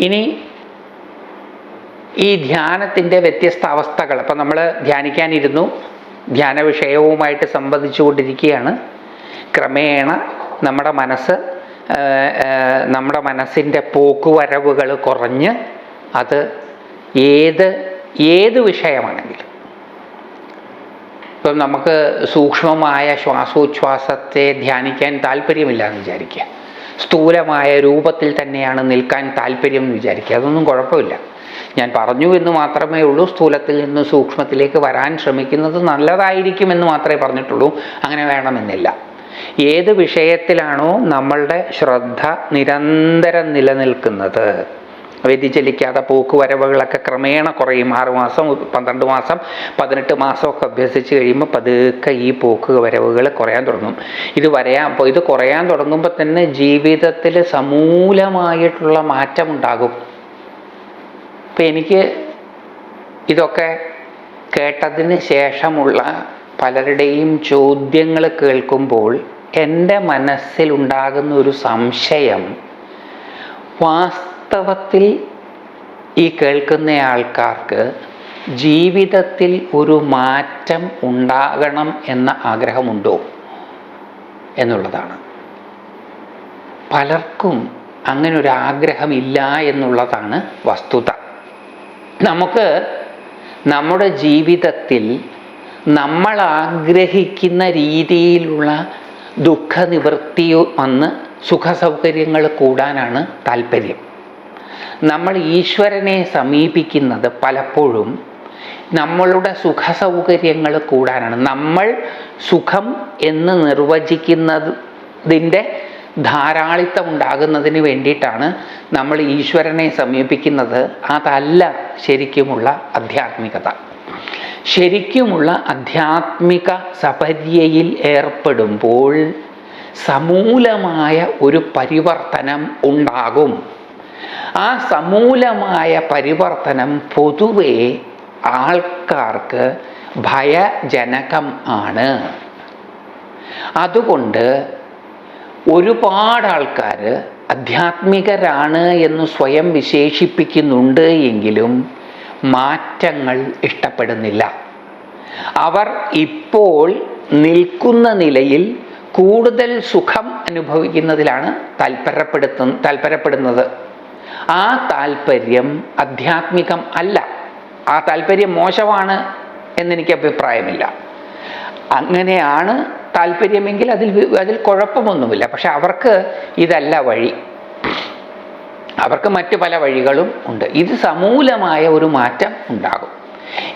ഇനി ഈ ധ്യാനത്തിന്റെ വ്യത്യസ്ത അവസ്ഥകൾ. അപ്പം നമ്മൾ ധ്യാനിക്കാനിരുന്നു. ധ്യാന വിഷയവുമായിട്ട് സംബന്ധിച്ചുകൊണ്ടിരിക്കുകയാണ് ക്രമേണ നമ്മുടെ മനസ്സ് നമ്മുടെ മനസ്സിന്റെ പോക്കുവരവുകൾ കുറഞ്ഞ് അത് ഏത് ഏത് വിഷയമാണെങ്കിലും. ഇപ്പം നമുക്ക് സൂക്ഷ്മമായ ശ്വാസോച്ഛ്വാസത്തെ ധ്യാനിക്കാൻ താല്പര്യമില്ല എന്ന് വിചാരിക്കുക. സ്ഥൂലമായ രൂപത്തിൽ തന്നെയാണ് നിൽക്കാൻ താല്പര്യം എന്ന് വിചാരിക്കുക. അതൊന്നും കുഴപ്പമില്ല. ഞാൻ പറഞ്ഞു എന്ന് മാത്രമേ ഉള്ളൂ. സ്ഥൂലത്തിൽ നിന്ന് സൂക്ഷ്മത്തിലേക്ക് വരാൻ ശ്രമിക്കുന്നത് നല്ലതായിരിക്കും എന്ന് മാത്രമേ പറഞ്ഞിട്ടുള്ളൂ. അങ്ങനെ വേണമെന്നില്ല. ഏത് വിഷയത്തിലാണോ നമ്മളുടെ ശ്രദ്ധ നിരന്തരം നിലനിൽക്കുന്നത്. വ്യതിചലിക്കാതെ പോക്കുവരവുകളൊക്കെ ക്രമേണ കുറയും. ആറ് മാസം പന്ത്രണ്ട് മാസം പതിനെട്ട് മാസമൊക്കെ അഭ്യസിച്ച് കഴിയുമ്പോൾ പതുക്കെ ഈ പോക്ക് വരവുകൾ കുറയാൻ തുടങ്ങും. ഇത് വരയാ ഇത് കുറയാൻ തുടങ്ങുമ്പോൾ തന്നെ ജീവിതത്തിൽ സമൂലമായിട്ടുള്ള മാറ്റമുണ്ടാകും. ഇപ്പം എനിക്ക് ഇതൊക്കെ കേട്ടതിന് ശേഷമുള്ള പലരുടെയും ചോദ്യങ്ങൾ കേൾക്കുമ്പോൾ എന്റെ മനസ്സിലുണ്ടാകുന്ന ഒരു സംശയം വാസ്തവത്തിൽ ഈ കേൾക്കുന്ന ആൾക്കാർക്ക് ജീവിതത്തിൽ ഒരു മാറ്റം ഉണ്ടാകണം എന്ന ആഗ്രഹമുണ്ടോ എന്നുള്ളതാണ്. പലർക്കും അങ്ങനെ ഒരു ആഗ്രഹമില്ല എന്നുള്ളതാണ് വസ്തുത. നമുക്ക് നമ്മുടെ ജീവിതത്തിൽ നമ്മൾ ആഗ്രഹിക്കുന്ന രീതിയിലുള്ള ദുഃഖനിവൃത്തി വന്ന് സുഖസൗകര്യങ്ങൾ കൂടാനാണ് താല്പര്യം. നമ്മൾ ഈശ്വരനെ സമീപിക്കുന്നത് പലപ്പോഴും നമ്മളുടെ സുഖ സൗകര്യങ്ങൾ കൂടാനാണ്. നമ്മൾ സുഖം എന്ന് നിർവചിക്കുന്നതിന്റെ ധാരാളിത്തം ഉണ്ടാകുന്നതിന് വേണ്ടിയിട്ടാണ് നമ്മൾ ഈശ്വരനെ സമീപിക്കുന്നത്. അതല്ല ശരിക്കുമുള്ള ആധ്യാത്മികത. ശരിക്കുമുള്ള ആധ്യാത്മിക സപര്യയിൽ ഏർപ്പെടുമ്പോൾ സമൂലമായ ഒരു പരിവർത്തനം ഉണ്ടാകും. ആ സമൂലമായ പരിവർത്തനം പൊതുവെ ആൾക്കാർക്ക് ഭയജനകം ആണ്. അതുകൊണ്ട് ഒരുപാട് ആൾക്കാർ അധ്യാത്മികരാണ് എന്ന് സ്വയം വിശേഷിപ്പിക്കുന്നുണ്ട് എങ്കിലും മാറ്റങ്ങൾ ഇഷ്ടപ്പെടുന്നില്ല. അവർ ഇപ്പോൾ നിൽക്കുന്ന നിലയിൽ കൂടുതൽ സുഖം അനുഭവിക്കുന്നതിലാണ് താല്പര്യപ്പെടുത്തു താല്പര്യപ്പെടുന്നത് ആ താല്പര്യം അധ്യാത്മികം അല്ല. ആ താല്പര്യം മോശമാണ് എന്നെനിക്ക് അഭിപ്രായമില്ല. അങ്ങനെയാണ് താല്പര്യമെങ്കിൽ അതിൽ അതിൽ കുഴപ്പമൊന്നുമില്ല. പക്ഷെ അവർക്ക് ഇതല്ല വഴി. അവർക്ക് മറ്റു പല വഴികളും ഉണ്ട്. ഇത് സമൂലമായ ഒരു മാറ്റം ഉണ്ടാകും.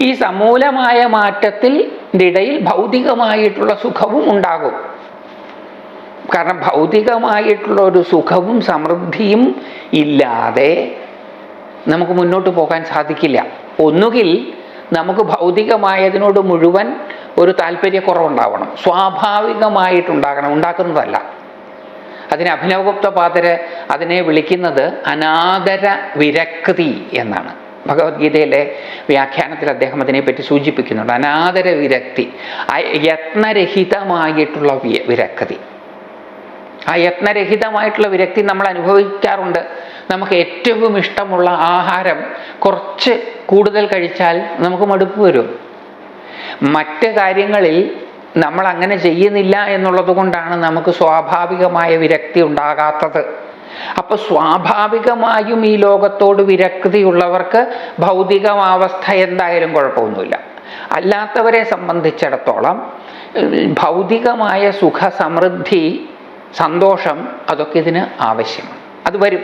ഈ സമൂലമായ മാറ്റത്തിൽ ഇടയിൽ ഭൗതികമായിട്ടുള്ള സുഖവും ഉണ്ടാകും. കാരണം ഭൗതികമായിട്ടുള്ള ഒരു സുഖവും സമൃദ്ധിയും ഇല്ലാതെ നമുക്ക് മുന്നോട്ട് പോകാൻ സാധിക്കില്ല. ഒന്നുകിൽ നമുക്ക് ഭൗതികമായതിനോട് മുഴുവൻ ഒരു താല്പര്യക്കുറവുണ്ടാവണം. സ്വാഭാവികമായിട്ടുണ്ടാകണം. ഉണ്ടാക്കുന്നതല്ല. അതിന് അഭിനവഗുപ്ത പാതര് അതിനെ വിളിക്കുന്നത് അനാദര വിരക്തി എന്നാണ്. ഭഗവത്ഗീതയിലെ വ്യാഖ്യാനത്തിൽ അദ്ദേഹം അതിനെപ്പറ്റി സൂചിപ്പിക്കുന്നുണ്ട്. അനാദര വിരക്തി യത്നരഹിതമായിട്ടുള്ള വിരക്തി. ആ യത്നരഹിതമായിട്ടുള്ള വിരക്തി നമ്മൾ അനുഭവിക്കാറുണ്ട്. നമുക്ക് ഏറ്റവും ഇഷ്ടമുള്ള ആഹാരം കുറച്ച് കൂടുതൽ കഴിച്ചാൽ നമുക്ക് മടുപ്പ് വരും. മറ്റ് കാര്യങ്ങളിൽ നമ്മൾ അങ്ങനെ ചെയ്യുന്നില്ല എന്നുള്ളത് കൊണ്ടാണ് നമുക്ക് സ്വാഭാവികമായ വിരക്തി ഉണ്ടാകാത്തത്. അപ്പൊ സ്വാഭാവികമായും ഈ ലോകത്തോട് വിരക്തിയുള്ളവർക്ക് ഭൗതികമാവസ്ഥ എന്തായാലും കുഴപ്പമൊന്നുമില്ല. അല്ലാത്തവരെ സംബന്ധിച്ചിടത്തോളം ഭൗതികമായ സുഖ സമൃദ്ധി സന്തോഷം അതൊക്കെ ഇതിന് ആവശ്യമാണ്. അത് വരും.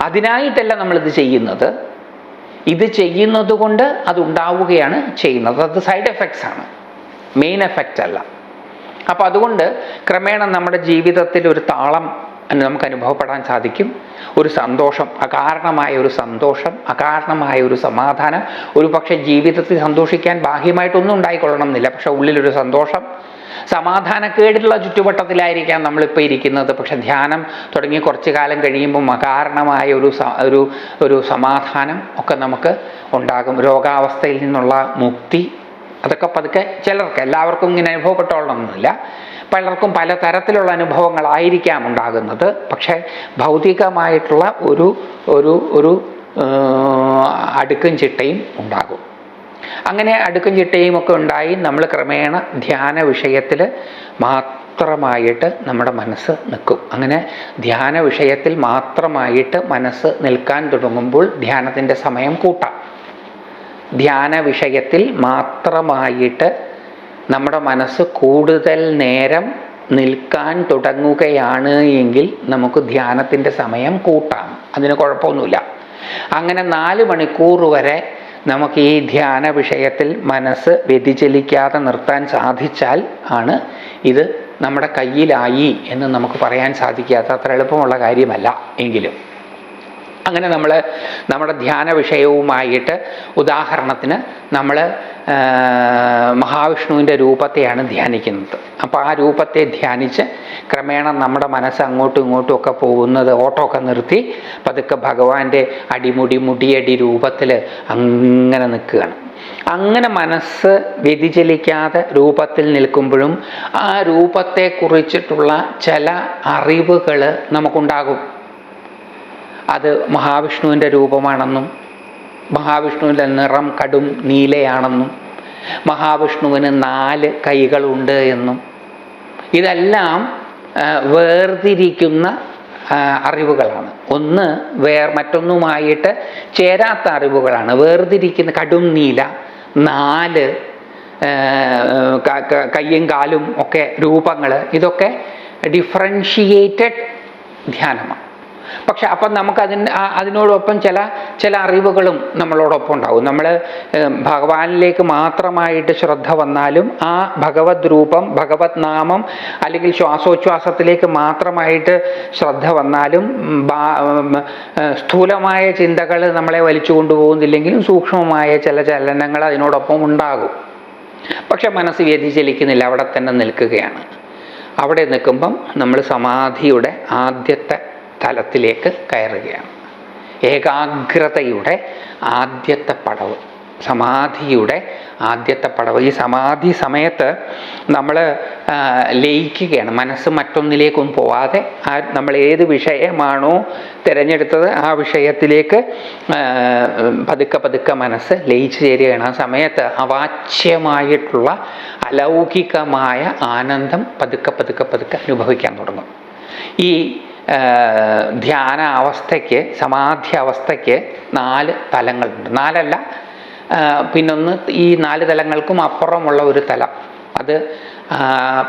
അതിനായിട്ടല്ല നമ്മളിത് ചെയ്യുന്നത്. ഇത് ചെയ്യുന്നത് കൊണ്ട് അത് ഉണ്ടാവുകയാണ് ചെയ്യുന്നത്. അത് സൈഡ് എഫക്ട്സ് ആണ്. മെയിൻ എഫക്റ്റ് അല്ല. അപ്പോൾ അതുകൊണ്ട് ക്രമേണ നമ്മുടെ ജീവിതത്തിൽ ഒരു താളം നമുക്ക് അനുഭവപ്പെടാൻ സാധിക്കും. ഒരു സന്തോഷം അകാരണമായ ഒരു സന്തോഷം അകാരണമായ ഒരു സമാധാനം. ഒരു പക്ഷേ ജീവിതത്തിൽ സന്തോഷിക്കാൻ ബാഹ്യമായിട്ടൊന്നും ഉണ്ടായിക്കൊള്ളണം എന്നില്ല പക്ഷെ ഉള്ളിലൊരു സന്തോഷം. സമാധാനക്കേടുള്ള ചുറ്റുവട്ടത്തിലായിരിക്കാം നമ്മളിപ്പോൾ ഇരിക്കുന്നത്. പക്ഷെ ധ്യാനം തുടങ്ങി കുറച്ച് കാലം കഴിയുമ്പോൾ അകാരണമായ ഒരു ഒരു ഒരു സമാധാനം ഒക്കെ നമുക്ക് ഉണ്ടാകും. രോഗാവസ്ഥയിൽ നിന്നുള്ള മുക്തി. അതൊക്കെ പതുക്കെ ചിലർക്ക് എല്ലാവർക്കും ഇങ്ങനെ അനുഭവപ്പെട്ടോളണമെന്നില്ല പലർക്കും പല തരത്തിലുള്ള അനുഭവങ്ങളായിരിക്കാം ഉണ്ടാകുന്നത്. പക്ഷേ ഭൗതികമായിട്ടുള്ള ഒരു ഒരു ഒരു അടുക്കും ചിട്ടയും ഉണ്ടാകും. അങ്ങനെ അടുക്കും ചിട്ടയും ഒക്കെ ഉണ്ടായി നമ്മൾ ക്രമേണ ധ്യാന വിഷയത്തിൽ മാത്രമായിട്ട് നമ്മുടെ മനസ്സ് നിൽക്കും. അങ്ങനെ ധ്യാന വിഷയത്തിൽ മാത്രമായിട്ട് മനസ്സ് നിൽക്കാൻ തുടങ്ങുമ്പോൾ ധ്യാനത്തിന്റെ സമയം കൂട്ടാം. ധ്യാന വിഷയത്തിൽ മാത്രമായിട്ട് നമ്മുടെ മനസ്സ് കൂടുതൽ നേരം നിൽക്കാൻ തുടങ്ങുകയാണ് എങ്കിൽ നമുക്ക് ധ്യാനത്തിന്റെ സമയം കൂട്ടാം. അതിന് കുഴപ്പമൊന്നുമില്ല. അങ്ങനെ നാല് മണിക്കൂർ വരെ നമുക്ക് ഈ ധ്യാന വിഷയത്തിൽ മനസ്സ് വ്യതിചലിക്കാതെ നിർത്താൻ സാധിച്ചാൽ ആണ് ഇത് നമ്മുടെ കയ്യിലായി എന്ന് നമുക്ക് പറയാൻ സാധിക്കാത്ത അത്ര എളുപ്പമുള്ള കാര്യമല്ല എങ്കിലും. അങ്ങനെ നമ്മൾ നമ്മുടെ ധ്യാന വിഷയവുമായിട്ട് ഉദാഹരണത്തിന് നമ്മൾ മഹാവിഷ്ണുവിന്റെ രൂപത്തെയാണ് ധ്യാനിക്കുന്നത്. അപ്പോൾ ആ രൂപത്തെ ധ്യാനിച്ച് ക്രമേണ നമ്മുടെ മനസ്സ് അങ്ങോട്ടും ഇങ്ങോട്ടും ഒക്കെ പോകുന്നത് ഓട്ടോ ഒക്കെ നിർത്തി പതുക്കെ ഭഗവാന്റെ അടിമുടി മുടിയടി രൂപത്തിൽ അങ്ങനെ നിൽക്കുകയാണ്. അങ്ങനെ മനസ്സ് വ്യതിചലിക്കാതെ രൂപത്തിൽ നിൽക്കുമ്പോഴും ആ രൂപത്തെക്കുറിച്ചിട്ടുള്ള ചില അറിവുകൾ നമുക്കുണ്ടാകും. അത് മഹാവിഷ്ണുവിന്റെ രൂപമാണെന്നും മഹാവിഷ്ണുവിന്റെ നിറം കടും നീലയാണെന്നും മഹാവിഷ്ണുവിന് നാല് കൈകളുണ്ട് എന്നും. ഇതെല്ലാം വേർതിരിക്കുന്ന അറിവുകളാണ്. ഒന്ന് വേർ മറ്റൊന്നുമായിട്ട് ചേരാത്ത അറിവുകളാണ്. വേർതിരിക്കുന്ന കടും നീല നാല് കയ്യും കാലും ഒക്കെ രൂപങ്ങൾ ഇതൊക്കെ ഡിഫറൻഷിയേറ്റഡ് ധ്യാനമാണ്. പക്ഷെ അപ്പം നമുക്ക് അതിന് അതിനോടൊപ്പം ചില ചില അറിവുകളും നമ്മളോടൊപ്പം ഉണ്ടാവും. നമ്മൾ ഭഗവാനിലേക്ക് മാത്രമായിട്ട് ശ്രദ്ധ വന്നാലും ആ ഭഗവത് രൂപം ഭഗവത് നാമം അല്ലെങ്കിൽ ശ്വാസോച്ഛ്വാസത്തിലേക്ക് മാത്രമായിട്ട് ശ്രദ്ധ വന്നാലും സ്ഥൂലമായ ചിന്തകൾ നമ്മളെ വലിച്ചു കൊണ്ടുപോകുന്നില്ലെങ്കിലും സൂക്ഷ്മമായ ചില ചലനങ്ങൾ അതിനോടൊപ്പം ഉണ്ടാകും. പക്ഷെ മനസ്സ് വ്യതിചലിക്കുന്നില്ല അവിടെ തന്നെ നിൽക്കുകയാണ്. അവിടെ നിൽക്കുമ്പം നമ്മൾ സമാധിയുടെ ആദ്യത്തെ തലത്തിലേക്ക് കയറുകയാണ്. ഏകാഗ്രതയുടെ ആദ്യത്തെ പടവ് സമാധിയുടെ ആദ്യത്തെ പടവ്. ഈ സമാധി സമയത്ത് നമ്മൾ ലയിക്കുകയാണ്. മനസ്സ് മറ്റൊന്നിലേക്കും പോവാതെ ആ നമ്മൾ ഏത് വിഷയമാണോ തിരഞ്ഞെടുത്തത് ആ വിഷയത്തിലേക്ക് പതുക്കെ പതുക്കെ മനസ്സ് ലയിച്ചു ചേരുകയാണ്. ആ സമയത്ത് അവാച്യമായിട്ടുള്ള അലൗകികമായ ആനന്ദം പതുക്കെ പതുക്കെ പതുക്കെ അനുഭവിക്കാൻ തുടങ്ങും. ഈ ധ്യാന അവസ്ഥയ്ക്ക് സമാധി അവസ്ഥയ്ക്ക് നാല് തലങ്ങളുണ്ട്. നാലല്ല പിന്നൊന്ന് ഈ നാല് തലങ്ങൾക്കും അപ്പുറമുള്ള ഒരു തലം. അത്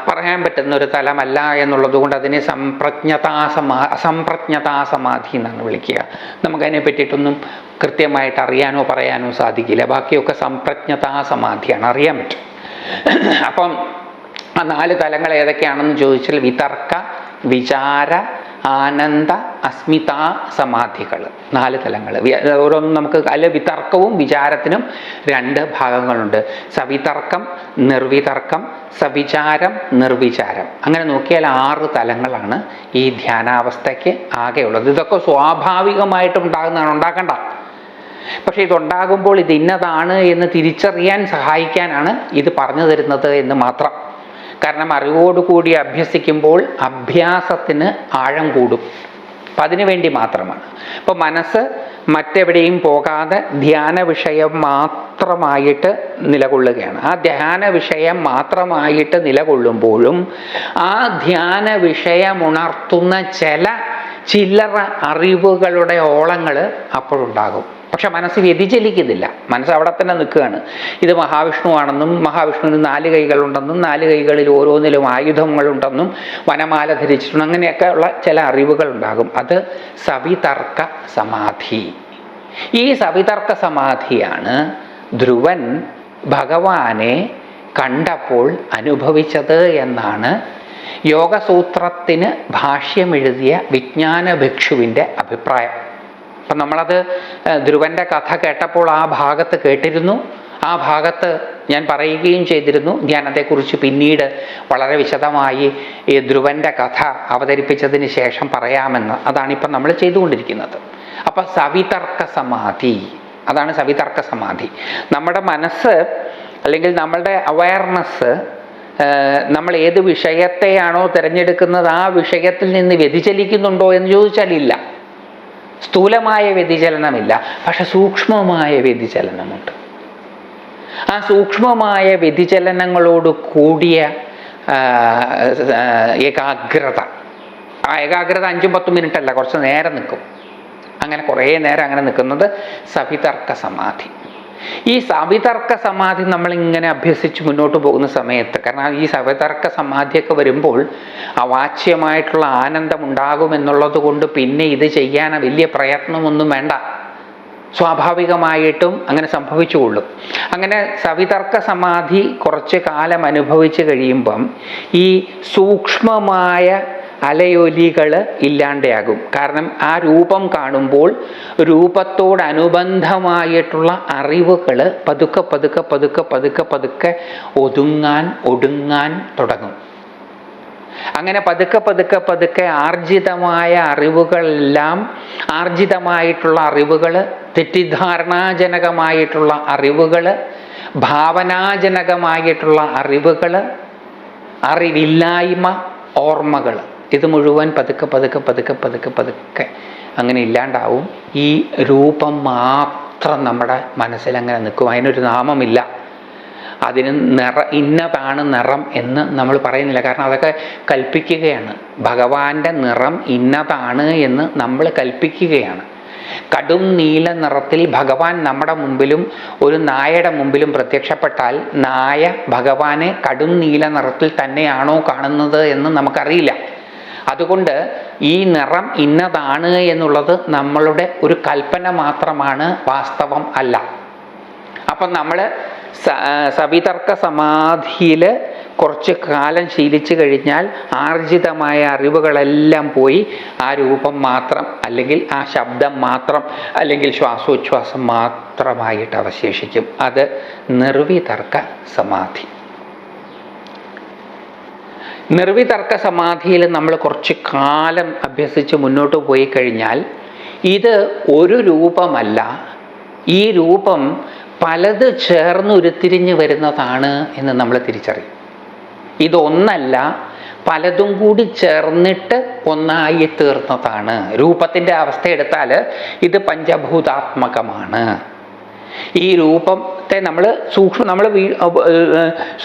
പറയാൻ പറ്റുന്ന ഒരു തലമല്ല എന്നുള്ളത് കൊണ്ട് അതിനെ സംപ്രജ്ഞതാ സമാ അസംപ്രജ്ഞതാ സമാധി എന്നാണ് വിളിക്കുക. നമുക്കതിനെ പറ്റിയിട്ടൊന്നും കൃത്യമായിട്ട് അറിയാനോ പറയാനോ സാധിക്കില്ല. ബാക്കിയൊക്കെ സംപ്രജ്ഞതാ സമാധിയാണ്. അറിയാൻ പറ്റും. അപ്പം ആ നാല് തലങ്ങൾ ഏതൊക്കെയാണെന്ന് ചോദിച്ചാൽ വിതർക്ക വിചാര ആനന്ദ അസ്മിതാ സമാധികൾ നാല് തലങ്ങൾ ഓരോന്നും നമുക്ക് അല്ല വിതർക്കവും വിചാരത്തിനും രണ്ട് ഭാഗങ്ങളുണ്ട്. സവിതർക്കം നിർവിതർക്കം സവിചാരം നിർവിചാരം. അങ്ങനെ നോക്കിയാൽ ആറ് തലങ്ങളാണ് ഈ ധ്യാനാവസ്ഥയ്ക്ക് ആകെയുള്ളത്. ഇതൊക്കെ സ്വാഭാവികമായിട്ട് ഉണ്ടാകുന്നതാണ് ഉണ്ടാക്കണ്ട. പക്ഷേ ഇതുണ്ടാകുമ്പോൾ ഇത് ഇന്നതാണ് എന്ന് തിരിച്ചറിയാൻ സഹായിക്കാനാണ് ഇത് പറഞ്ഞു തരുന്നത് എന്ന് മാത്രം. കാരണം അറിവോടുകൂടി അഭ്യസിക്കുമ്പോൾ അഭ്യാസത്തിന് ആഴം കൂടും. അപ്പം അതിനു വേണ്ടി മാത്രമാണ്. അപ്പോൾ മനസ്സ് മറ്റെവിടെയും പോകാതെ ധ്യാന വിഷയം മാത്രമായിട്ട് നിലകൊള്ളുകയാണ്. ആ ധ്യാന വിഷയം മാത്രമായിട്ട് നിലകൊള്ളുമ്പോഴും ആ ധ്യാന വിഷയമുണർത്തുന്ന ചില ചില്ലറ അറിവുകളുടെ ഓളങ്ങൾ അപ്പോഴുണ്ടാകും. പക്ഷെ മനസ്സ് വ്യതിചലിക്കുന്നില്ല. മനസ്സ് അവിടെ തന്നെ നിൽക്കുകയാണ്. ഇത് മഹാവിഷ്ണുവാണെന്നും മഹാവിഷ്ണുവിന് നാല് കൈകളുണ്ടെന്നും നാല് കൈകളിൽ ഓരോന്നിലും ആയുധങ്ങളുണ്ടെന്നും വനമാല ധരിച്ചിട്ടുണ്ട്. അങ്ങനെയൊക്കെ ഉള്ള ചില അറിവുകൾ ഉണ്ടാകും. അത് സവിതർക്ക സമാധി. ഈ സവിതർക്ക സമാധിയാണ് ധ്രുവൻ ഭഗവാനെ കണ്ടപ്പോൾ അനുഭവിച്ചത് എന്നാണ് യോഗസൂത്രത്തിന് ഭാഷ്യമെഴുതിയ വിജ്ഞാന ഭിക്ഷുവിന്റെ അഭിപ്രായം. അപ്പം നമ്മളത് ധ്രുവന്റെ കഥ കേട്ടപ്പോൾ ആ ഭാഗത്ത് കേട്ടിരുന്നു. ആ ഭാഗത്ത് ഞാൻ പറയുകയും ചെയ്തിരുന്നു. ധ്യാനത്തെക്കുറിച്ച് പിന്നീട് വളരെ വിശദമായി ഈ ധ്രുവന്റെ കഥ അവതരിപ്പിച്ചതിന് ശേഷം പറയാമെന്ന്. അതാണിപ്പം നമ്മൾ ചെയ്തുകൊണ്ടിരിക്കുന്നത്. അപ്പം സവിതർക്ക സമാധി അതാണ് സവിതർക്ക സമാധി നമ്മുടെ മനസ്സ് അല്ലെങ്കിൽ നമ്മളുടെ അവയർനെസ് നമ്മൾ ഏത് വിഷയത്തെയാണോ തിരഞ്ഞെടുക്കുന്നത് ആ വിഷയത്തിൽ നിന്ന് വ്യതിചലിക്കുന്നുണ്ടോ എന്ന് ചോദിച്ചാൽ ഇല്ല സ്ഥൂലമായ വ്യതിചലനമില്ല പക്ഷെ സൂക്ഷ്മമായ വ്യതിചലനമുണ്ട്. ആ സൂക്ഷ്മമായ വ്യതിചലനങ്ങളോട് കൂടിയ ഏകാഗ്രത. ആ ഏകാഗ്രത അഞ്ചും പത്തും മിനിറ്റ് അല്ല കുറച്ച് നേരം നിൽക്കും. അങ്ങനെ കുറേ നേരം അങ്ങനെ നിൽക്കുന്നത് സവിതർക്ക സമാധി. ഈ സവിതർക്ക സമാധി നമ്മളിങ്ങനെ അഭ്യസിച്ച് മുന്നോട്ട് പോകുന്ന സമയത്ത് കാരണം ഈ സവിതർക്ക സമാധിയൊക്കെ വരുമ്പോൾ അവാച്യമായിട്ടുള്ള ആനന്ദം ഉണ്ടാകുമെന്നുള്ളത് കൊണ്ട് പിന്നെ ഇത് ചെയ്യാൻ വലിയ പ്രയത്നമൊന്നും വേണ്ട. സ്വാഭാവികമായിട്ടും അങ്ങനെ സംഭവിച്ചുകൊള്ളും. അങ്ങനെ സവിതർക്ക സമാധി കുറച്ച് കാലം അനുഭവിച്ച് കഴിയുമ്പം ഈ സൂക്ഷ്മമായ അലയൊലികൾ ഇല്ലാണ്ടാകും. കാരണം ആ രൂപം കാണുമ്പോൾ രൂപത്തോടനുബന്ധമായിട്ടുള്ള അറിവുകൾ പതുക്കെ പതുക്കെ പതുക്കെ പതുക്കെ പതുക്കെ ഒതുങ്ങാൻ ഒടുങ്ങാൻ തുടങ്ങും. അങ്ങനെ പതുക്കെ പതുക്കെ പതുക്കെ ആർജിതമായ അറിവുകളെല്ലാം ആർജിതമായിട്ടുള്ള അറിവുകൾ തെറ്റിദ്ധാരണാജനകമായിട്ടുള്ള അറിവുകൾ ഭാവനാജനകമായിട്ടുള്ള അറിവുകൾ അറിവില്ലായ്മ ഓർമ്മകൾ ഇത് മുഴുവൻ പതുക്കെ പതുക്കെ പതുക്കെ പതുക്കെ പതുക്കെ അങ്ങനെ ഇല്ലാണ്ടാവും. ഈ രൂപം മാത്രം നമ്മുടെ മനസ്സിൽ അങ്ങനെ നിൽക്കും. അതിനൊരു നാമമില്ല. അതിന് നിറ ഇന്നതാണ് നിറം എന്ന് നമ്മൾ പറയുന്നില്ല. കാരണം അതൊക്കെ കൽപ്പിക്കുകയാണ്. ഭഗവാന്റെ നിറം ഇന്നതാണ് എന്ന് നമ്മൾ കൽപ്പിക്കുകയാണ്. കടും നീല നിറത്തിൽ ഭഗവാൻ നമ്മുടെ മുമ്പിലും ഒരു നായയുടെ മുമ്പിലും പ്രത്യക്ഷപ്പെട്ടാൽ നായ ഭഗവാനെ കടും നീല നിറത്തിൽ തന്നെയാണോ കാണുന്നത് എന്ന് നമുക്കറിയില്ല. അതുകൊണ്ട് ഈ നിറം ഇന്നതാണ് എന്നുള്ളത് നമ്മളുടെ ഒരു കൽപ്പന മാത്രമാണ് വാസ്തവം അല്ല. അപ്പം നമ്മൾ സവിതർക്ക സമാധിയിൽ കുറച്ച് കാലം ശീലിച്ചു കഴിഞ്ഞാൽ ആർജിതമായ അറിവുകളെല്ലാം പോയി ആ രൂപം മാത്രം അല്ലെങ്കിൽ ആ ശബ്ദം മാത്രം അല്ലെങ്കിൽ ശ്വാസോച്ഛ്വാസം മാത്രമായിട്ട് അവശേഷിക്കും. അത് നിർവിതർക്ക സമാധി. നിർവിതർക്ക സമാധിയിൽ നമ്മൾ കുറച്ച് കാലം അഭ്യസിച്ച് മുന്നോട്ട് പോയി കഴിഞ്ഞാൽ ഇത് ഒരു രൂപമല്ല. ഈ രൂപം പലത് ചേർന്ന് ഉരുത്തിരിഞ്ഞ് വരുന്നതാണ് എന്ന് നമ്മൾ തിരിച്ചറിയും. ഇതൊന്നല്ല പലതും കൂടി ചേർന്നിട്ട് ഒന്നായി തീർന്നതാണ്. രൂപത്തിന്റെ അവസ്ഥ എടുത്താൽ ഇത് പഞ്ചഭൂതാത്മകമാണ്. ഈ രൂപത്തെ നമ്മൾ സൂക്ഷ്മ നമ്മൾ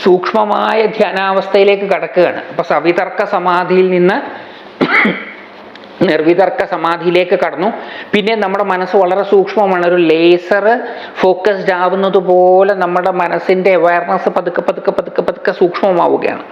സൂക്ഷ്മമായ ധ്യാനാവസ്ഥയിലേക്ക് കടക്കുകയാണ്. അപ്പൊ സവിതർക്ക സമാധിയിൽ നിന്ന് നിർവിതർക്ക സമാധിയിലേക്ക് കടന്നു. പിന്നെ നമ്മുടെ മനസ്സ് വളരെ സൂക്ഷ്മമാണ്. ഒരു ലേസർ ഫോക്കസ്ഡ് ആവുന്നത് പോലെ നമ്മുടെ മനസ്സിന്റെ അവയർനെസ് പതുക്കെ പതുക്കെ പതുക്കെ പതുക്കെ സൂക്ഷ്മമാവുകയാണ്.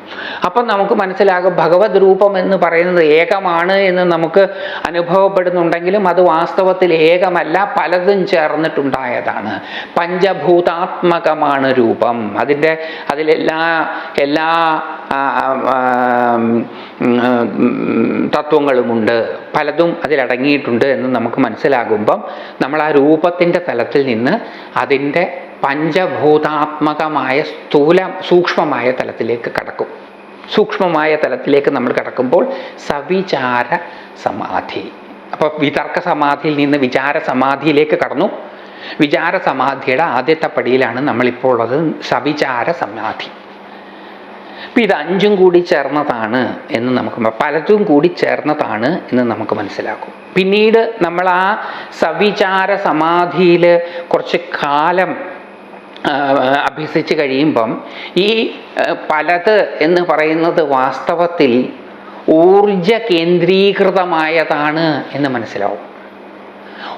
അപ്പം നമുക്ക് മനസ്സിലാകും ഭഗവത് രൂപം എന്ന് പറയുന്നത് ഏകമാണ് എന്ന് നമുക്ക് അനുഭവപ്പെടുന്നുണ്ടെങ്കിലും അത് വാസ്തവത്തിൽ ഏകമല്ല പലതും ചേർന്നിട്ടുണ്ടായതാണ്. പഞ്ചഭൂതാത്മകമാണ് രൂപം. അതിന്റെ അതിലെല്ലാ എല്ലാ തത്വങ്ങളുമുണ്ട്. പലതും അതിലടങ്ങിയിട്ടുണ്ട് എന്ന് നമുക്ക് മനസ്സിലാകുമ്പം നമ്മൾ ആ രൂപത്തിന്റെ തലത്തിൽ നിന്ന് അതിന്റെ പഞ്ചഭൂതാത്മകമായ സ്ഥൂല സൂക്ഷ്മമായ തലത്തിലേക്ക് കടക്കും. സൂക്ഷ്മമായ തലത്തിലേക്ക് നമ്മൾ കടക്കുമ്പോൾ സവിചാര സമാധി. അപ്പോൾ വിതർക്ക സമാധിയിൽ നിന്ന് വിചാര സമാധിയിലേക്ക് കടന്നു. വിചാര സമാധിയുടെ ആദ്യത്തെ പടിയിലാണ് നമ്മളിപ്പോൾ ഉള്ളത് സവിചാര സമാധി. അപ്പം ഇത് അഞ്ചും കൂടി ചേർന്നതാണ് എന്ന് നമുക്ക് പലതും കൂടി ചേർന്നതാണ് എന്ന് നമുക്ക് മനസ്സിലാക്കും. പിന്നീട് നമ്മൾ ആ സവിചാര സമാധിയിൽ കുറച്ച് കാലം അഭ്യസിച്ച് കഴിയുമ്പം ഈ പലത് എന്ന് പറയുന്നത് വാസ്തവത്തിൽ ഊർജ കേന്ദ്രീകൃതമായതാണ് എന്ന് മനസ്സിലാവും.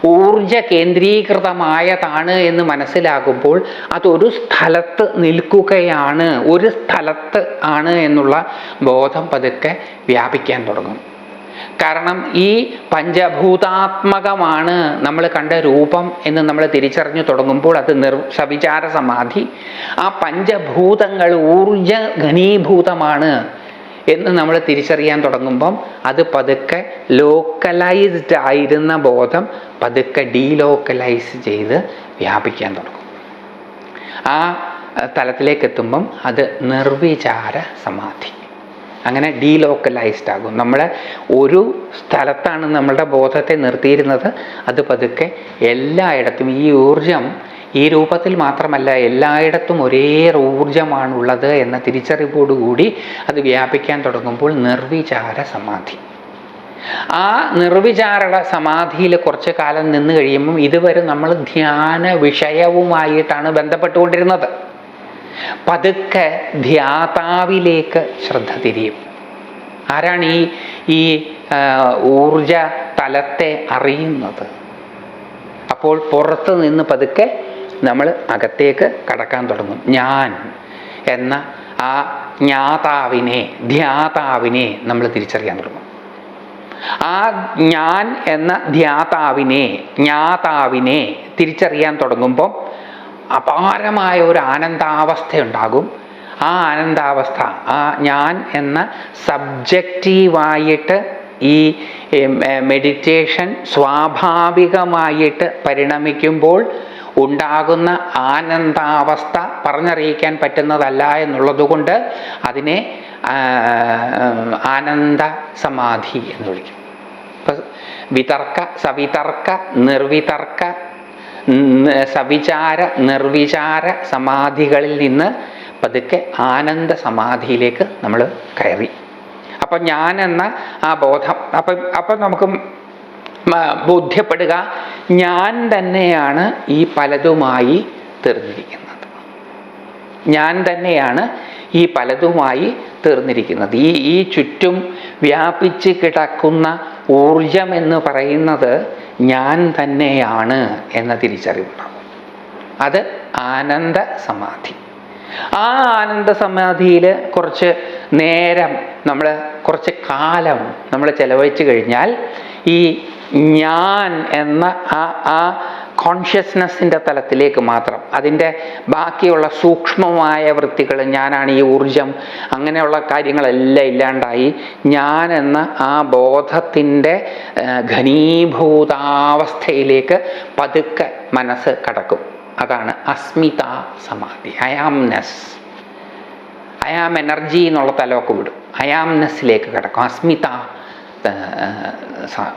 ഊർജ കേന്ദ്രീകൃതമായതാണ് എന്ന് മനസ്സിലാകുമ്പോൾ അതൊരു സ്ഥലത്ത് നിൽക്കുകയാണ് ഒരു സ്ഥലത്ത് ആണ് എന്നുള്ള ബോധം പതുക്കെ വ്യാപിക്കാൻ തുടങ്ങും. കാരണം ഈ പഞ്ചഭൂതാത്മകമാണ് നമ്മൾ കണ്ട രൂപം എന്ന് നമ്മൾ തിരിച്ചറിഞ്ഞു തുടങ്ങുമ്പോൾ അത് നിർ സവിചാര സമാധി ആ പഞ്ചഭൂതങ്ങൾ ഊർജ ഘനീഭൂതമാണ്. എന്ന് നമ്മൾ തിരിച്ചറിയാൻ തുടങ്ങുമ്പം അത് പതുക്കെ ലോക്കലൈസ്ഡ് ആയിരുന്ന ബോധം പതുക്കെ ഡീലോക്കലൈസ് ചെയ്ത് വ്യാപിക്കാൻ തുടങ്ങും. ആ തലത്തിലേക്ക് എത്തുമ്പം അത് നിർവിചാര സമാധി. അങ്ങനെ ഡീലോക്കലൈസ്ഡ് ആകും. നമ്മൾ ഒരു സ്ഥലത്താണ് നമ്മളുടെ ബോധത്തെ നിർത്തിയിരുന്നത്. അത് പതുക്കെ എല്ലായിടത്തും ഈ ഊർജം ഈ രൂപത്തിൽ മാത്രമല്ല എല്ലായിടത്തും ഒരേ ഊർജമാണുള്ളത് എന്ന തിരിച്ചറിവോടുകൂടി അത് വ്യാപിക്കാൻ തുടങ്ങുമ്പോൾ നിർവിചാര സമാധി. ആ നിർവിചാര സമാധിയിൽ കുറച്ച് കാലം നിന്ന് കഴിയുമ്പം ഇതുവരെ നമ്മൾ ധ്യാന വിഷയവുമായിട്ടാണ് ബന്ധപ്പെട്ടുകൊണ്ടിരുന്നത്. പതുക്കെ ധ്യാതാവിലേക്ക് ശ്രദ്ധ തിരിയും. ആരാണ് ഈ ഈ ഊർജ തലത്തെ അറിയുന്നത്? അപ്പോൾ പുറത്ത് നിന്ന് പതുക്കെ നമ്മൾ അകത്തേക്ക് കടക്കാൻ തുടങ്ങും. ഞാൻ എന്ന ആ ജ്ഞാതാവിനെ ധ്യാതാവിനെ നമ്മൾ തിരിച്ചറിയാൻ തുടങ്ങും. ആ ഞാൻ എന്ന ധ്യാതാവിനെ ജ്ഞാതാവിനെ തിരിച്ചറിയാൻ തുടങ്ങുമ്പം അപാരമായ ഒരു ആനന്ദാവസ്ഥ ഉണ്ടാകും ആ ആനന്ദാവസ്ഥ ആ ഞാൻ എന്ന സബ്ജക്റ്റീവായിട്ട് ഈ മെഡിറ്റേഷൻ സ്വാഭാവികമായിട്ട് പരിണമിക്കുമ്പോൾ ഉണ്ടാകുന്ന ആനന്ദാവസ്ഥ പറഞ്ഞറിയിക്കാൻ പറ്റുന്നതല്ല എന്നുള്ളതുകൊണ്ട് അതിനെ ആനന്ദ സമാധി എന്ന് വിളിക്കും. വിതർക്ക സവിതർക്ക നിർവിതർക്ക സവിചാര നിർവിചാര സമാധികളിൽ നിന്ന് പതുക്കെ ആനന്ദ സമാധിയിലേക്ക് നമ്മൾ കയറി. അപ്പം ഞാൻ എന്ന ആ ബോധം അപ്പം അപ്പം നമുക്ക് ബോധ്യപ്പെടുക ഞാൻ തന്നെയാണ് ഈ പലതുമായി തീർന്നിരിക്കുന്നത്. ഞാൻ തന്നെയാണ് ഈ പലതുമായി തീർന്നിരിക്കുന്നത്. ഈ ഈ ചുറ്റും വ്യാപിച്ച് കിടക്കുന്ന ഊർജം എന്ന് പറയുന്നത് ഞാൻ തന്നെയാണ് എന്ന തിരിച്ചറിവുണ്ടാവും. അത് ആനന്ദ സമാധി. ആ ആനന്ദ സമാധിയിൽ കുറച്ച് നേരം നമ്മൾ കുറച്ച് കാലം നമ്മൾ ചെലവഴിച്ച് കഴിഞ്ഞാൽ ഈ ഞാൻ എന്ന ആ ആ കോൺഷ്യസ്നെസ്സിന്റെ തലത്തിലേക്ക് മാത്രം. അതിന്റെ ബാക്കിയുള്ള സൂക്ഷ്മമായ വൃത്തികൾ ഞാനാണ് ഈ ഊർജം അങ്ങനെയുള്ള കാര്യങ്ങളെല്ലാം ഇല്ലാണ്ടായി ഞാൻ എന്ന ആ ബോധത്തിന്റെ ഘനീഭൂതാവസ്ഥയിലേക്ക് പതുക്കെ മനസ്സ് കടക്കും. അതാണ് അസ്മിത സമാധി അയാംനെസ് അയാം എനർജി എന്നുള്ള തലമൊക്കെ വിടും. അയാംനെസ്സിലേക്ക് കിടക്കും. അസ്മിത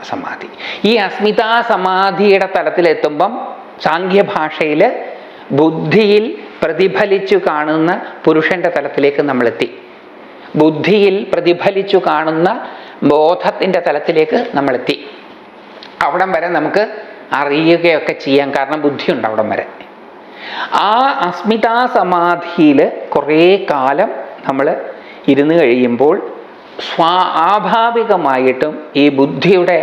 സമാധി. ഈ അസ്മിതാ സമാധിയുടെ തലത്തിലെത്തുമ്പം സാഖ്യഭാഷയിൽ ബുദ്ധിയിൽ പ്രതിഫലിച്ചു കാണുന്ന പുരുഷന്റെ തലത്തിലേക്ക് നമ്മളെത്തി. ബുദ്ധിയിൽ പ്രതിഫലിച്ചു കാണുന്ന ബോധത്തിന്റെ തലത്തിലേക്ക് നമ്മളെത്തി. അവിടം വരെ നമുക്ക് അറിയുകയൊക്കെ ചെയ്യാം. കാരണം ബുദ്ധിയുണ്ട് അവിടം വരെ. ആ അസ്മിതാ സമാധിയിൽ കുറേ കാലം നമ്മൾ ഇരുന്ന് കഴിയുമ്പോൾ സ്വാഭാവികമായിട്ടും ഈ ബുദ്ധിയുടെ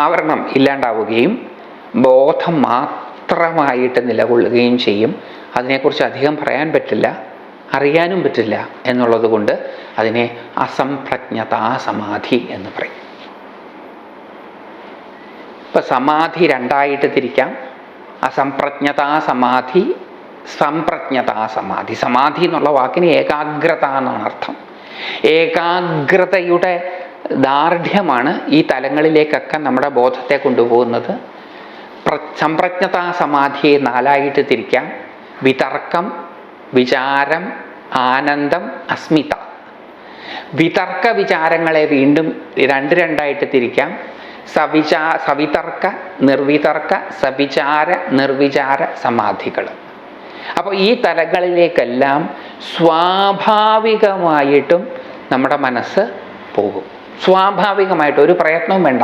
ആവരണം ഇല്ലാണ്ടാവുകയും ബോധം മാത്രമായിട്ട് നിലകൊള്ളുകയും ചെയ്യും. അതിനെക്കുറിച്ച് അധികം പറയാൻ പറ്റില്ല അറിയാനും പറ്റില്ല എന്നുള്ളത് കൊണ്ട് അതിനെ അസംപ്രജ്ഞതാ സമാധി എന്ന് പറയും. ഇപ്പം സമാധി രണ്ടായിട്ട് തിരിക്കാം. അസംപ്രജ്ഞതാ സമാധി സംപ്രജ്ഞതാ സമാധി. സമാധി എന്നുള്ള വാക്കിന് ഏകാഗ്രത എന്നാണ് അർത്ഥം. ഏകാഗ്രതയുടെ ദാർഢ്യമാണ് ഈ തലങ്ങളിലേക്കൊക്കെ നമ്മുടെ ബോധത്തെ കൊണ്ടുപോകുന്നത്. പ്ര- സംപ്രജ്ഞതാ സമാധിയെ നാലായിട്ട് തിരിക്കാം. വിതർക്കം വിചാരം ആനന്ദം അസ്മിത. വിതർക്ക വിചാരങ്ങളെ വീണ്ടും രണ്ട് രണ്ടായിട്ട് തിരിക്കാം. സവിചാ സവിതർക്ക നിർവിതർക്ക സവിചാര നിർവിചാര സമാധികൾ അപ്പോൾ ഈ തലങ്ങളിലേക്കെല്ലാം സ്വാഭാവികമായിട്ടും നമ്മുടെ മനസ്സ് പോകും. സ്വാഭാവികമായിട്ട് ഒരു പ്രയത്നവും വേണ്ട.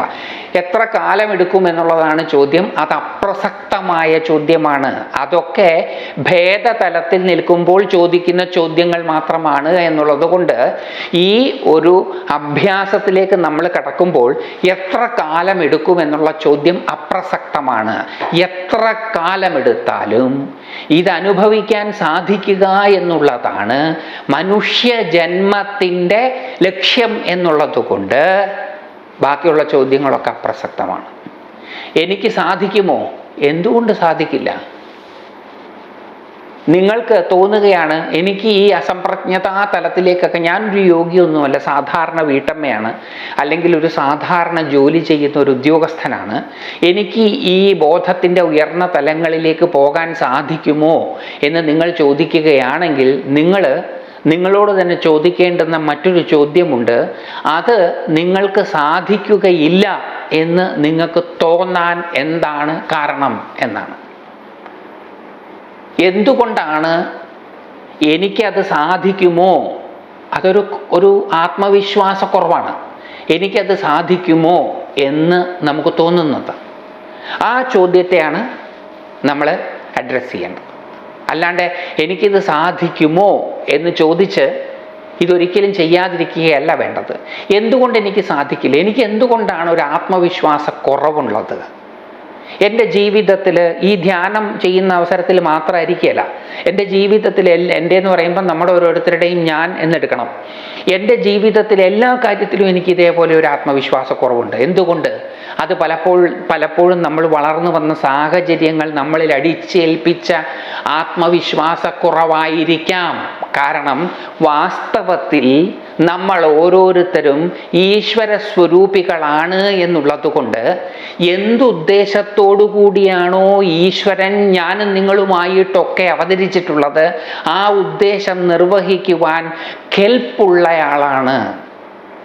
എത്ര കാലം എടുക്കും എന്നുള്ളതാണ് ചോദ്യം. അത് അപ്രസക്തമായ ചോദ്യമാണ്. അതൊക്കെ ഭേദതലത്തിൽ നിൽക്കുമ്പോൾ ചോദിക്കുന്ന ചോദ്യങ്ങൾ മാത്രമാണ് എന്നുള്ളത് കൊണ്ട് ഈ ഒരു അഭ്യാസത്തിലേക്ക് നമ്മൾ കടക്കുമ്പോൾ എത്ര കാലം എടുക്കും എന്നുള്ള ചോദ്യം അപ്രസക്തമാണ്. എത്ര കാലമെടുത്താലും ഇതനുഭവിക്കാൻ സാധിക്കുക എന്നുള്ളതാണ് മനുഷ്യ ജന്മത്തിന്റെ ലക്ഷ്യം എന്നുള്ളത് കൊണ്ട്. ബാക്കിയുള്ള ചോദ്യങ്ങളൊക്കെ അപ്രസക്തമാണ് എനിക്ക് സാധിക്കുമോ? എന്തുകൊണ്ട് സാധിക്കില്ല? നിങ്ങൾക്ക് തോന്നുകയാണ് എനിക്ക് ഈ അസംപ്രജ്ഞത അസംപ്രജ്ഞതാ തലത്തിലേക്കൊക്കെ ഞാനൊരു യോഗിയൊന്നുമല്ല സാധാരണ വീട്ടമ്മയാണ് അല്ലെങ്കിൽ ഒരു സാധാരണ ജോലി ചെയ്യുന്ന ഒരു ഉദ്യോഗസ്ഥനാണ്. എനിക്ക് ഈ ബോധത്തിന്റെ ഉയർന്ന തലങ്ങളിലേക്ക് പോകാൻ സാധിക്കുമോ എന്ന് നിങ്ങൾ ചോദിക്കുകയാണെങ്കിൽ നിങ്ങൾ നിങ്ങളോട് തന്നെ ചോദിക്കേണ്ടുന്ന മറ്റൊരു ചോദ്യമുണ്ട്. അത് നിങ്ങൾക്ക് സാധിക്കുകയില്ല എന്ന് നിങ്ങൾക്ക് തോന്നാൻ എന്താണ് കാരണം എന്നാണ്. എന്തുകൊണ്ടാണ് എനിക്കത് സാധിക്കുമോ? അതൊരു ഒരു ആത്മവിശ്വാസക്കുറവാണ്. എനിക്കത് സാധിക്കുമോ എന്ന് നമുക്ക് തോന്നുന്നത്. ആ ചോദ്യത്തെയാണ് നമ്മൾ അഡ്രസ്സ് ചെയ്യേണ്ടത്. അല്ലാണ്ട് എനിക്കിത് സാധിക്കുമോ എന്ന് ചോദിച്ച് ഇതൊരിക്കലും ചെയ്യാതിരിക്കുകയല്ല വേണ്ടത്. എന്തുകൊണ്ട് എനിക്ക് സാധിക്കില്ല? എനിക്ക് എന്തുകൊണ്ടാണ് ഒരു ആത്മവിശ്വാസ കുറവുള്ളത്? എന്റെ ജീവിതത്തിൽ ഈ ധ്യാനം ചെയ്യുന്ന അവസരത്തിൽ മാത്രമായിരിക്കുകയല്ല. എന്റെ ജീവിതത്തിൽ എന്റെ എന്ന് പറയുമ്പോൾ നമ്മുടെ ഓരോരുത്തരുടെയും ഞാൻ എന്നെടുക്കണം. എന്റെ ജീവിതത്തിൽ എല്ലാ കാര്യത്തിലും എനിക്ക് ഇതേപോലെ ഒരു ആത്മവിശ്വാസക്കുറവുണ്ട് എന്തുകൊണ്ട്? അത് പലപ്പോഴും പലപ്പോഴും നമ്മൾ വളർന്നു വന്ന സാഹചര്യങ്ങൾ നമ്മളിൽ അടിച്ചേൽപ്പിച്ച ആത്മവിശ്വാസക്കുറവായിരിക്കാം. കാരണം വാസ്തവത്തിൽ നമ്മൾ ഓരോരുത്തരും ഈശ്വര സ്വരൂപികളാണ് എന്നുള്ളതുകൊണ്ട് എന്തുദ്ദേശത്തോടു കൂടിയാണോ ഈശ്വരൻ ഞാനും നിങ്ങളുമായിട്ടൊക്കെ അവതരിച്ചിട്ടുള്ളത് ആ ഉദ്ദേശം നിർവഹിക്കുവാൻ കെൽപ്പുള്ളയാളാണ്.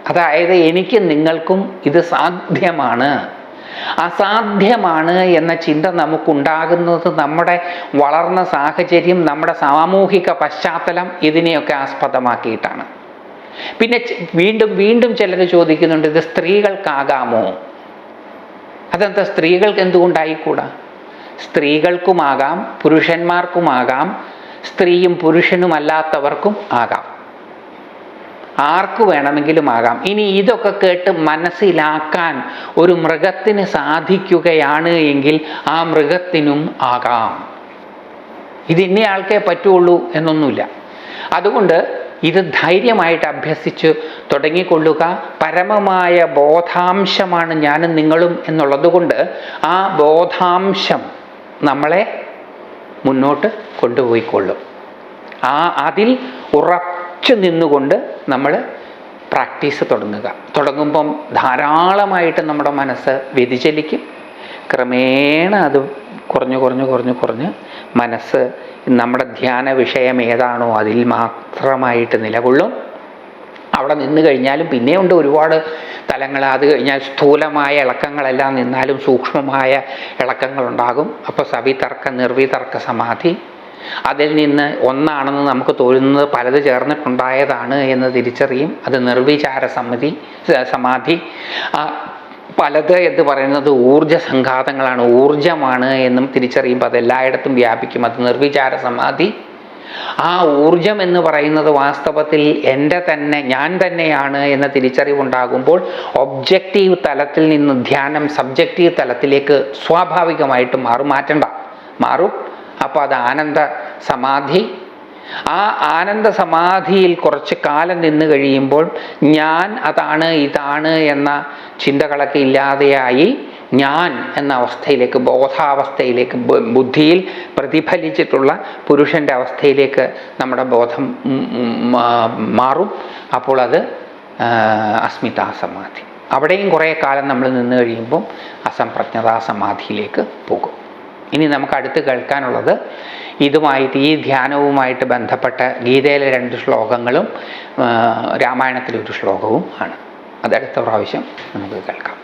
അതായത് എനിക്ക് നിങ്ങൾക്കും ഇത് സാധ്യമാണ്. അസാധ്യമാണ് എന്ന ചിന്ത നമുക്കുണ്ടാകുന്നത് നമ്മുടെ വളർന്ന സാഹചര്യം നമ്മുടെ സാമൂഹിക പശ്ചാത്തലം ഇതിനെയൊക്കെ ആസ്പദമാക്കിയിട്ടാണ്. പിന്നെ വീണ്ടും വീണ്ടും ചിലർ ചോദിക്കുന്നുണ്ട് ഇത് സ്ത്രീകൾക്കാകാമോ? അതെന്താ സ്ത്രീകൾക്ക് എന്തുകൊണ്ടായിക്കൂടാ? സ്ത്രീകൾക്കുമാകാം പുരുഷന്മാർക്കുമാകാം സ്ത്രീയും പുരുഷനുമല്ലാത്തവർക്കും ആകാം. ആർക്കു വേണമെങ്കിലും ആകാം. ഇനി ഇതൊക്കെ കേട്ട് മനസ്സിലാക്കാൻ ഒരു മൃഗത്തിന് സാധിക്കുകയാണ് എങ്കിൽ ആ മൃഗത്തിനും ആകാം. ഇത് ആൾക്കെ പറ്റുള്ളൂ എന്നൊന്നുമില്ല. അതുകൊണ്ട് ഇത് ധൈര്യമായിട്ട് അഭ്യസിച്ച് തുടങ്ങിക്കൊള്ളുക. പരമമായ ബോധാംശമാണ് ഞാനും നിങ്ങളും എന്നുള്ളതുകൊണ്ട് ആ ബോധാംശം നമ്മളെ മുന്നോട്ട് കൊണ്ടുപോയിക്കൊള്ളും. ആ അതിൽ ഉറച്ചു നിന്നുകൊണ്ട് നമ്മൾ പ്രാക്ടീസ് തുടങ്ങുക. തുടങ്ങുമ്പം ധാരാളമായിട്ട് നമ്മുടെ മനസ്സ് വ്യതിചലിക്കും. ക്രമേണ അത് കുറഞ്ഞു കുറഞ്ഞു കുറഞ്ഞു കുറഞ്ഞ് മനസ്സ് നമ്മുടെ ധ്യാന വിഷയം ഏതാണോ അതിൽ മാത്രമായിട്ട് നിലകൊള്ളും. അവിടെ നിന്ന് കഴിഞ്ഞാലും പിന്നെയുണ്ട് ഒരുപാട് തലങ്ങൾ. അത് കഴിഞ്ഞാൽ സ്ഥൂലമായ ഇളക്കങ്ങളെല്ലാം നിന്നാലും സൂക്ഷ്മമായ ഇളക്കങ്ങളുണ്ടാകും. അപ്പോൾ സവിതർക്ക നിർവിതർക്ക സമാധി. അതിൽ നിന്ന് ഒന്നാണെന്ന് നമുക്ക് തോന്നുന്നത് പലത് ചേർന്നിട്ടുണ്ടായതാണ് എന്ന് തിരിച്ചറിയും. അത് നിർവിചാര സമിതി സമാധി. പലത് എന്ന് പറയുന്നത് ഊർജ സംഘാതങ്ങളാണ്. ഊർജമാണ് എന്നും തിരിച്ചറിയുമ്പോൾ അത് എല്ലായിടത്തും വ്യാപിക്കും. അത് നിർവിചാര സമാധി. ആ ഊർജം എന്ന് പറയുന്നത് വാസ്തവത്തിൽ എന്റെ തന്നെ ഞാൻ തന്നെയാണ് എന്ന തിരിച്ചറിവുണ്ടാകുമ്പോൾ ഒബ്ജക്റ്റീവ് തലത്തിൽ നിന്ന് ധ്യാനം സബ്ജക്റ്റീവ് തലത്തിലേക്ക് സ്വാഭാവികമായിട്ട് മാറും. മാറ്റണ്ട. മാറും. അപ്പോൾ അത് ആനന്ദ സമാധി. ആ ആനന്ദ സമാധിയിൽ കുറച്ച് കാലം നിന്ന് കഴിയുമ്പോൾ ഞാൻ അതാണ് ഇതാണ് എന്ന ചിന്തകളൊക്കെ ഇല്ലാതെയായി ഞാൻ എന്ന അവസ്ഥയിലേക്ക് ബോധാവസ്ഥയിലേക്ക് ബുദ്ധിയിൽ പ്രതിഫലിച്ചിട്ടുള്ള പുരുഷന്റെ അവസ്ഥയിലേക്ക് നമ്മുടെ ബോധം മാറും. അപ്പോൾ അത് അസ്മിതാ സമാധി. അവിടെയും കുറേ കാലം നമ്മൾ നിന്ന് കഴിയുമ്പം അസംപ്രജ്ഞതാ സമാധിയിലേക്ക് പോകും. ഇനി നമുക്ക് അടുത്ത് കേൾക്കാനുള്ളത് ഇതുമായിട്ട് ഈ ധ്യാനവുമായിട്ട് ബന്ധപ്പെട്ട ഗീതയിലെ രണ്ട് ശ്ലോകങ്ങളും രാമായണത്തിലെ ഒരു ശ്ലോകവും ആണ്. അതടുത്ത പ്രാവശ്യം നമുക്ക് കേൾക്കാം.